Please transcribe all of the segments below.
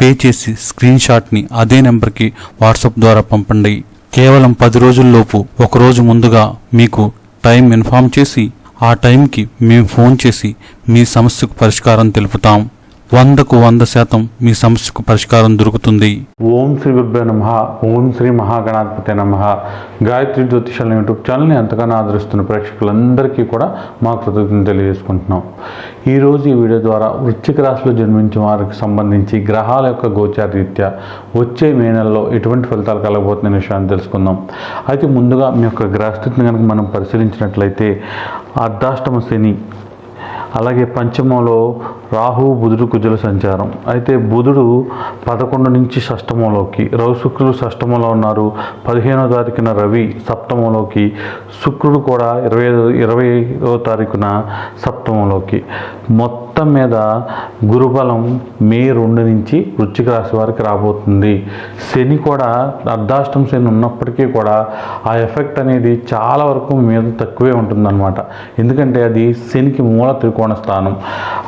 Pay చేసి screen షాట్ని అదే నెంబర్కి వాట్సాప్ ద్వారా పంపండి. కేవలం పది రోజుల్లోపు ఒక రోజు ముందుగా మీకు టైం ఇన్ఫామ్ చేసి ఆ టైంకి మేము ఫోన్ చేసి మీ సమస్యకు పరిష్కారం తెలుపుతాం. వందకు వంద శాతం మీ సమస్యకు పరిష్కారం దొరుకుతుంది. ఓం శ్రీ గురుభ్యో నమ ఓం శ్రీ మహాగణాధిపతి నమ. గాయత్రి జ్యోతిషాల యూట్యూబ్ ఛానల్ని ఎంతగానో ఆదరిస్తున్న ప్రేక్షకులందరికీ కూడా మా కృతజ్ఞతలు తెలియజేసుకుంటున్నాం. ఈరోజు ఈ వీడియో ద్వారా వృశ్చిక రాశిలో జన్మించిన వారికి సంబంధించి గ్రహాల యొక్క గోచార రీత్యా వచ్చే మే నెలలో ఎటువంటి ఫలితాలు కలగబోతున్న విషయాన్ని తెలుసుకుందాం. అయితే ముందుగా మీ యొక్క గ్రహస్థితిని కనుక మనం పరిశీలించినట్లయితే అర్ధాష్టమ శని అలాగే పంచమంలో రాహు బుధుడు కుజుల సంచారం. అయితే బుధుడు పదకొండు నుంచి షష్టమంలోకి రవి శుక్రుడు షష్టమంలో ఉన్నారు. పదిహేనో తారీఖున రవి సప్తమంలోకి శుక్రుడు కూడా ఇరవై ఇరవైో తారీఖున సప్తమంలోకి. మొత్తం మొత్తం మీద గురుబలం మే రెండు నుంచి వృశ్చిక రాశి వారికి రాబోతుంది. శని కూడా అర్ధాష్టం శని ఉన్నప్పటికీ కూడా ఆ ఎఫెక్ట్ అనేది చాలా వరకు మీద తక్కువే ఉంటుందన్నమాట. ఎందుకంటే అది శనికి మూల త్రికోణ స్థానం.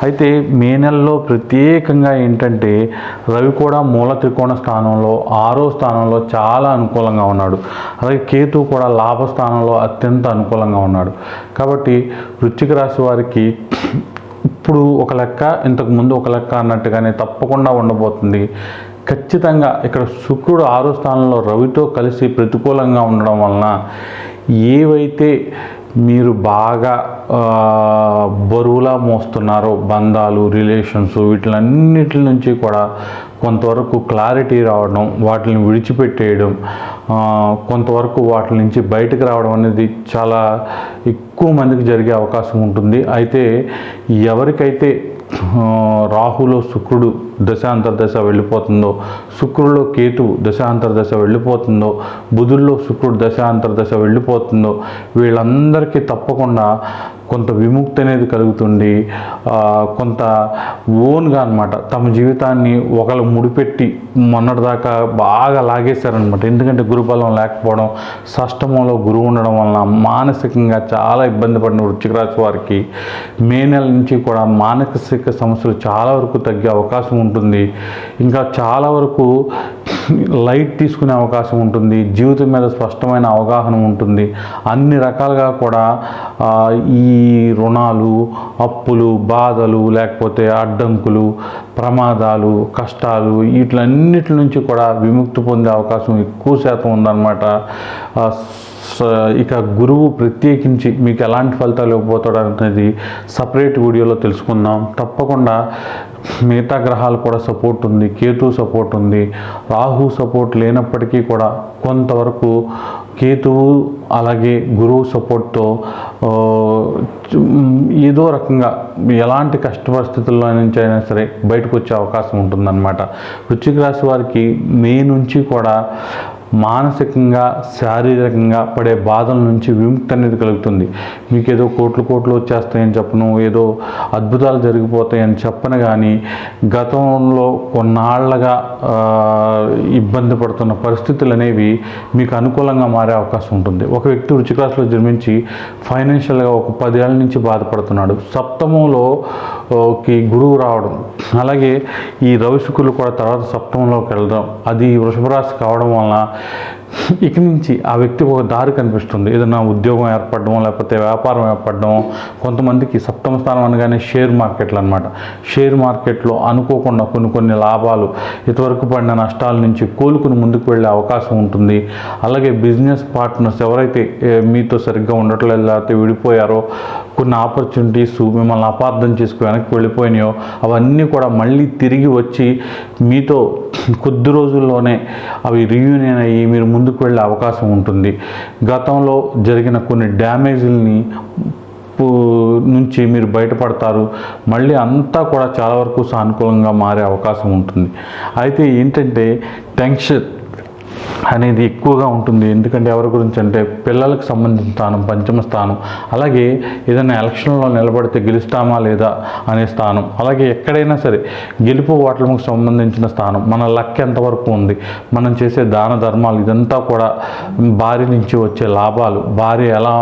అయితే మే నెలలో ప్రత్యేకంగా ఏంటంటే రవి కూడా మూల త్రికోణ స్థానంలో ఆరో స్థానంలో చాలా అనుకూలంగా ఉన్నాడు. అలాగే కేతు కూడా లాభ స్థానంలో అత్యంత అనుకూలంగా ఉన్నాడు. కాబట్టి వృశ్చిక రాశి వారికి ఇప్పుడు ఒక లెక్క ఇంతకు ముందు ఒక లెక్క అన్నట్టుగానే తప్పకుండా ఉండబోతుంది. ఖచ్చితంగా ఇక్కడ శుక్రుడు ఆరో స్థానంలో రవితో కలిసి ప్రతికూలంగా ఉండడం వలన ఏవైతే మీరు బాగా బరువులా మోస్తున్నారో బంధాలు రిలేషన్స్ వీటిలన్నిటి నుంచి కూడా కొంతవరకు క్లారిటీ రావడం వాటిని విడిచిపెట్టేయడం కొంతవరకు వాటి నుంచి బయటకు రావడం అనేది చాలా ఎక్కువ మందికి జరిగే అవకాశం ఉంటుంది. అయితే ఎవరికైతే రాహులో శుక్రుడు దశాంతర్దశ వెళ్ళిపోతుందో శుక్రుల్లో కేతు దశాంతర దశ వెళ్ళిపోతుందో బుధుల్లో శుక్రుడు దశాంతర్దశ వెళ్ళిపోతుందో వీళ్ళందరికీ తప్పకుండా కొంత విముక్తి అనేది కలుగుతుంది. కొంత ఓన్గా అనమాట తమ జీవితాన్ని ఒకళ్ళు ముడిపెట్టి మొన్నటిదాకా బాగా లాగేశారనమాట ఎందుకంటే గురుబలం లేకపోవడం షష్టమంలో గురువు ఉండడం వలన మానసికంగా చాలా ఇబ్బంది పడిన వృశ్చిక రాశి వారికి మే నెల నుంచి కూడా మానసిక సమస్యలు చాలా వరకు తగ్గే అవకాశం ఉంటుంది. ఇంకా చాలా వరకు లైట్ తీసుకునే అవకాశం ఉంటుంది. జీవితం మీద స్పష్టమైన అవగాహన ఉంటుంది. అన్ని రకాలుగా కూడా ఈ రుణాలు అప్పులు బాధలు లేకపోతే అడ్డంకులు ప్రమాదాలు కష్టాలు వీటిలన్నిటి నుంచి కూడా విముక్తి పొందే అవకాశం ఎక్కువ శాతం ఉందన్నమాట. స- ఇక గురువు ప్రత్యేకించి మీకు ఎలాంటి ఫలితాలు ఇవ్వబోతాడు అనేది సపరేట్ వీడియోలో తెలుసుకుందాం. తప్పకుండా మిగతా గ్రహాలు కూడా సపోర్ట్ ఉంది. కేతు సపోర్ట్ ఉంది. రాహు సపోర్ట్ లేనప్పటికీ కూడా కొంతవరకు కేతువు అలాగే గురువు సపోర్ట్తో ఏదో రకంగా ఎలాంటి కష్ట పరిస్థితుల్లో నుంచి అయినా సరే బయటకు వచ్చే అవకాశం ఉంటుందన్నమాట. వృశ్చిక రాశి వారికి మే నుంచి కూడా మానసికంగా శారీరకంగా పడే బాధల నుంచి విముక్తి అనేది కలుగుతుంది. మీకు ఏదో కోట్లు కోట్లు వచ్చేస్తాయని చెప్పను ఏదో అద్భుతాలు జరిగిపోతాయని చెప్పను కానీ గతంలో కొన్నాళ్ళగా ఇబ్బంది పడుతున్న పరిస్థితులు అనేవి మీకు అనుకూలంగా మారే అవకాశం ఉంటుంది. ఒక వ్యక్తి వృచ్చిక జన్మించి ఫైనాన్షియల్గా ఒక పదేళ్ళ నుంచి బాధపడుతున్నాడు. సప్తమంలో కి గురువు రావడం. అలాగే ఈ రవిశుకులు కూడా తర్వాత సప్తమంలోకి వెళ్ళడం అది వృషభరాశి కావడం వలన ఇక నుంచి ఆ వ్యక్తికి ఒక దారి కనిపిస్తుంది. ఏదైనా ఉద్యోగం ఏర్పడడం లేకపోతే వ్యాపారం ఏర్పడడం కొంతమందికి సప్తమ స్థానం అనగానే షేర్ మార్కెట్లు అనమాట షేర్ మార్కెట్లో అనుకోకుండా కొన్ని కొన్ని లాభాలు ఇంతవరకు పడిన నష్టాల నుంచి కోలుకుని ముందుకు వెళ్ళే అవకాశం ఉంటుంది. అలాగే బిజినెస్ పార్ట్నర్స్ ఎవరైతే మీతో సరిగ్గా ఉండట్లేదు లేకపోతే విడిపోయారో కొన్ని ఆపర్చునిటీస్ మిమ్మల్ని అపార్థం చేసుకుని వెనక్కి వెళ్ళిపోయినాయో అవన్నీ కూడా మళ్ళీ తిరిగి వచ్చి మీతో కొద్ది రోజుల్లోనే అవి రీయూనియన్ అయ్యి మీరు ముందుకు వెళ్ళే అవకాశం ఉంటుంది. గతంలో జరిగిన కొన్ని డ్యామేజ్ని నుంచి మీరు బయటపడతారు. మళ్ళీ అంతా కూడా చాలా వరకు సానుకూలంగా మారే అవకాశం ఉంటుంది. అయితే ఏంటంటే టెన్షన్ అనేది ఎక్కువగా ఉంటుంది. ఎందుకంటే ఎవరి గురించి అంటే పిల్లలకు సంబంధించిన స్థానం పంచమ స్థానం. అలాగే ఏదైనా ఎలక్షన్లో నిలబడితే గెలుస్తామా లేదా అనే స్థానం. అలాగే ఎక్కడైనా సరే గెలుపు ఓట్లకు సంబంధించిన స్థానం. మన లక్ ఎంతవరకు ఉంది? మనం చేసే దాన ధర్మాలు ఇదంతా కూడా భార్య నుంచి వచ్చే లాభాలు. భార్య ఎలా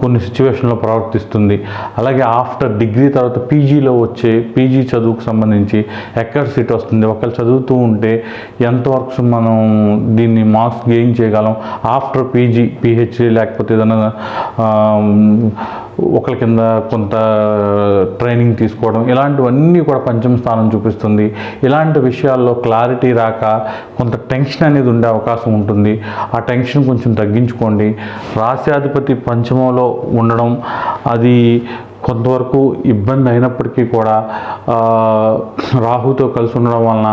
కొన్ని సిచ్యువేషన్లో ప్రవర్తిస్తుంది. అలాగే ఆఫ్టర్ డిగ్రీ తర్వాత పీజీలో వచ్చే పీజీ చదువుకు సంబంధించి ఎక్కడ సీట్ వస్తుంది? ఒకళ్ళు చదువుతూ ఉంటే మార్క్స్ మనం దీన్ని మార్క్స్ గెయిన్ చేయగలం ఆఫ్టర్ పీజీ పిహెచ్డి లేకపోతే ఏదైనా ఒకరి కింద కొంత ట్రైనింగ్ తీసుకోవడం ఇలాంటివన్నీ కూడా పంచమ స్థానం చూపిస్తుంది. ఇలాంటి విషయాల్లో క్లారిటీ రాక కొంత టెన్షన్ అనేది ఉండే అవకాశం ఉంటుంది. ఆ టెన్షన్ కొంచెం తగ్గించుకోండి. రాశ్యాధిపతి పంచమంలో ఉండడం అది కొంతవరకు ఇబ్బంది అయినప్పటికీ కూడా రాహుతో కలిసి ఉండడం వలన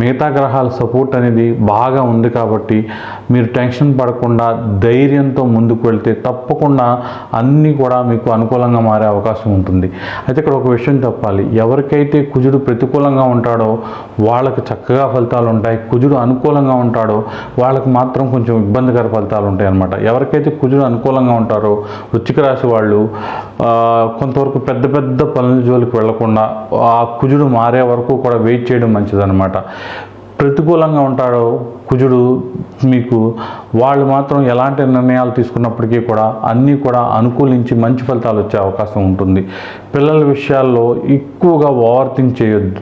మిగతా గ్రహాల సపోర్ట్ అనేది బాగా ఉంది కాబట్టి మీరు టెన్షన్ పడకుండా ధైర్యంతో ముందుకు వెళ్తే తప్పకుండా అన్నీ కూడా మీకు అనుకూలంగా మారే అవకాశం ఉంటుంది. అయితే ఇక్కడ ఒక విషయం చెప్పాలి. ఎవరికైతే కుజుడు ప్రతికూలంగా ఉంటాడో వాళ్ళకి చక్కగా ఫలితాలు ఉంటాయి. కుజుడు అనుకూలంగా ఉంటాడో వాళ్ళకి మాత్రం కొంచెం ఇబ్బందికర ఫలితాలు ఉంటాయి అన్నమాట ఎవరికైతే కుజుడు అనుకూలంగా ఉంటారో వృచ్చిక రాశి వాళ్ళు కొంత కొంతవరకు పెద్ద పెద్ద పనుల జోలికి వెళ్ళకుండా ఆ కుజుడు మారే వరకు కూడా వెయిట్ చేయడం మంచిదన్నమాట. ప్రతికూలంగా ఉంటాడు. కుజుడు మీకు వాళ్ళు మాత్రం ఎలాంటి నిర్ణయాలు తీసుకున్నప్పటికీ కూడా అన్నీ కూడా అనుకూలించి మంచి ఫలితాలు వచ్చే అవకాశం ఉంటుంది. పిల్లల విషయాల్లో ఎక్కువగా ఓవర్ థింక్ చేయొద్దు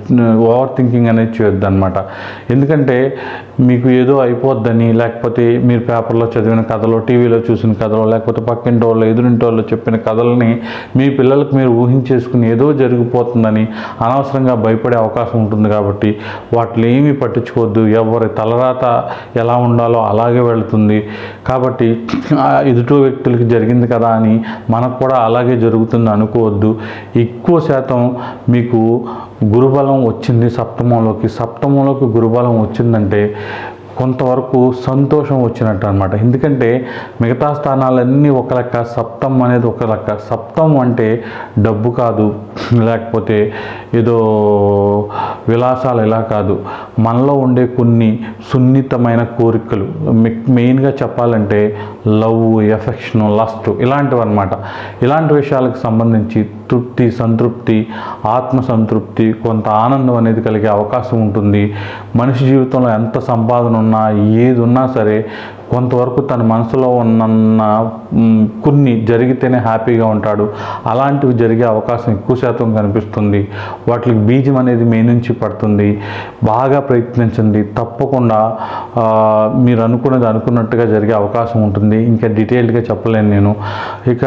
ఓవర్ థింకింగ్ అనేది చేయొద్దు అనమాట ఎందుకంటే మీకు ఏదో అయిపోద్దని లేకపోతే మీరు పేపర్లో చదివిన కథలో టీవీలో చూసిన కథలో లేకపోతే పక్కింటి వాళ్ళు ఎదురింటి వాళ్ళు చెప్పిన కథలని మీ పిల్లలకు మీరు ఊహించేసుకుని ఏదో జరిగిపోతుందని అనవసరంగా భయపడే అవకాశం ఉంటుంది కాబట్టి వాటిని ఏమీ పట్టించుకోవద్దు. ఎవరి తలరాత ఎలా ఉండాలో అలాగే వెళుతుంది. కాబట్టి ఆ ఎదుటి వ్యక్తులకి జరిగింది కదా అని మనకు కూడా అలాగే జరుగుతుంది అనుకోవద్దు. ఎక్కువ శాతం మీకు గురుబలం వచ్చింది సప్తమంలోకి. సప్తమంలోకి గురుబలం వచ్చిందంటే కొంతవరకు సంతోషం వచ్చినట్టు అనమాట ఎందుకంటే మిగతా స్థానాలన్నీ ఒక లెక్క సప్తం అనేది ఒక లెక్క. సప్తం అంటే డబ్బు కాదు లేకపోతే ఏదో విలాసాలు ఇలా కాదు. మనలో ఉండే కొన్ని సున్నితమైన కోరికలు. మె- మెయిన్గా చెప్పాలంటే లవ్ ఎఫెక్షన్ లస్ట్ ఇలాంటివి అనమాట ఇలాంటి విషయాలకు సంబంధించి తృప్తి సంతృప్తి ఆత్మ సంతృప్తి కొంత ఆనందం అనేది కలిగే అవకాశం ఉంటుంది. మనిషి జీవితంలో ఎంత సంపాదన ఉన్నా ఏది ఉన్నా సరే కొంతవరకు తన మనసులో ఉన్న కొన్ని జరిగితేనే హ్యాపీగా ఉంటాడు. అలాంటివి జరిగే అవకాశం ఎక్కువ శాతం కనిపిస్తుంది. వాటికి బీజం అనేది మే నుంచి పడుతుంది. బాగా ప్రయత్నించండి. తప్పకుండా మీరు అనుకున్నది అనుకున్నట్టుగా జరిగే అవకాశం ఉంటుంది. ఇంకా డీటెయిల్డ్గా చెప్పలేను నేను. ఇక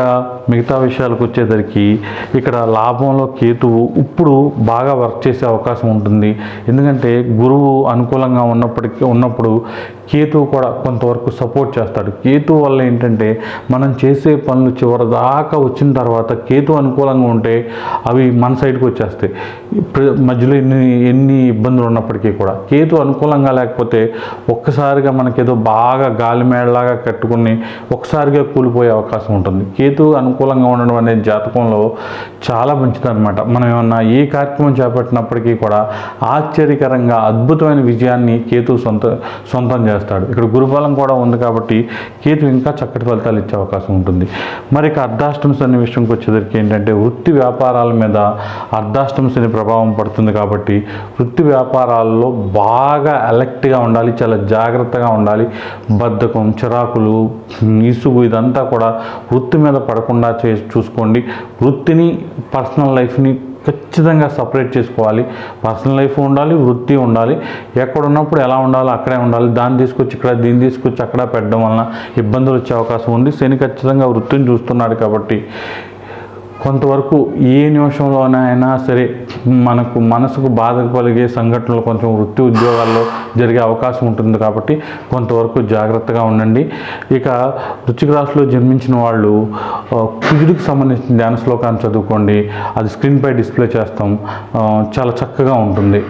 మిగతా విషయాలకు వచ్చేసరికి ఇక్కడ లాభంలో కేతువు ఇప్పుడు బాగా వర్క్ చేసే అవకాశం ఉంటుంది. ఎందుకంటే గురువు అనుకూలంగా ఉన్నప్పటికీ ఉన్నప్పుడు కేతు కూడా కొంతవరకు సపోర్ట్ చేస్తాడు. కేతు వల్ల ఏంటంటే మనం చేసే పనులు చివరి దాకా వచ్చిన తర్వాత కేతు అనుకూలంగా ఉంటే అవి మన సైడ్కి వచ్చేస్తాయి. మధ్యలో ఎన్ని ఎన్ని ఇబ్బందులు ఉన్నప్పటికీ కూడా కేతు అనుకూలంగా లేకపోతే ఒక్కసారిగా మనకేదో బాగా గాలి మేడలాగా కట్టుకుని ఒక్కసారిగా కూలిపోయే అవకాశం ఉంటుంది. కేతు అనుకూలంగా ఉండడం అనేది జాతకంలో చాలా మంచిదన్నమాట. మనం ఏమన్నా ఏ కార్యక్రమం చేపట్టినప్పటికీ కూడా ఆశ్చర్యకరంగా అద్భుతమైన విజయాన్ని కేతు సొంత సొంతం చేస్తాం చేస్తాడు. ఇక్కడ గురుబలం కూడా ఉంది కాబట్టి కేతు ఇంకా చక్కటి ఫలితాలు ఇచ్చే అవకాశం ఉంటుంది. మరి ఇక అర్ధాష్టమ శని విషయంకి వచ్చేసరికి ఏంటంటే వృత్తి వ్యాపారాల మీద అర్ధాష్టమ శని ప్రభావం పడుతుంది కాబట్టి వృత్తి వ్యాపారాల్లో బాగా అలర్ట్గా ఉండాలి చాలా జాగ్రత్తగా ఉండాలి. బద్ధకం చిరాకులు ఇసుగు ఇదంతా కూడా వృత్తి మీద పడకుండా చే చూసుకోండి. వృత్తిని పర్సనల్ లైఫ్ని ఖచ్చితంగా సపరేట్ చేసుకోవాలి. పర్సనల్ లైఫ్ ఉండాలి వృత్తి ఉండాలి. ఎక్కడ ఉన్నప్పుడు ఎలా ఉండాలో అక్కడే ఉండాలి. దాన్ని తీసుకొచ్చి ఇక్కడ దీన్ని తీసుకొచ్చి అక్కడ పెట్టడం వలన ఇబ్బందులు వచ్చే అవకాశం ఉంది. శని ఖచ్చితంగా వృత్తిని చూస్తున్నాడు కాబట్టి కొంతవరకు ఏ నిమిషంలోనైనా సరే మనకు మనసుకు బాధ కలిగే సంఘటనలు కొంచెం వృత్తి ఉద్యోగాల్లో జరిగే అవకాశం ఉంటుంది కాబట్టి కొంతవరకు జాగ్రత్తగా ఉండండి. ఇక వృచ్చిక రాశిలో జన్మించిన వాళ్ళు కుజుడికి సంబంధించిన ధ్యాన శ్లోకాన్ని చదువుకోండి. అది స్క్రీన్పై డిస్ప్లే చేస్తాం. చాలా చక్కగా ఉంటుంది.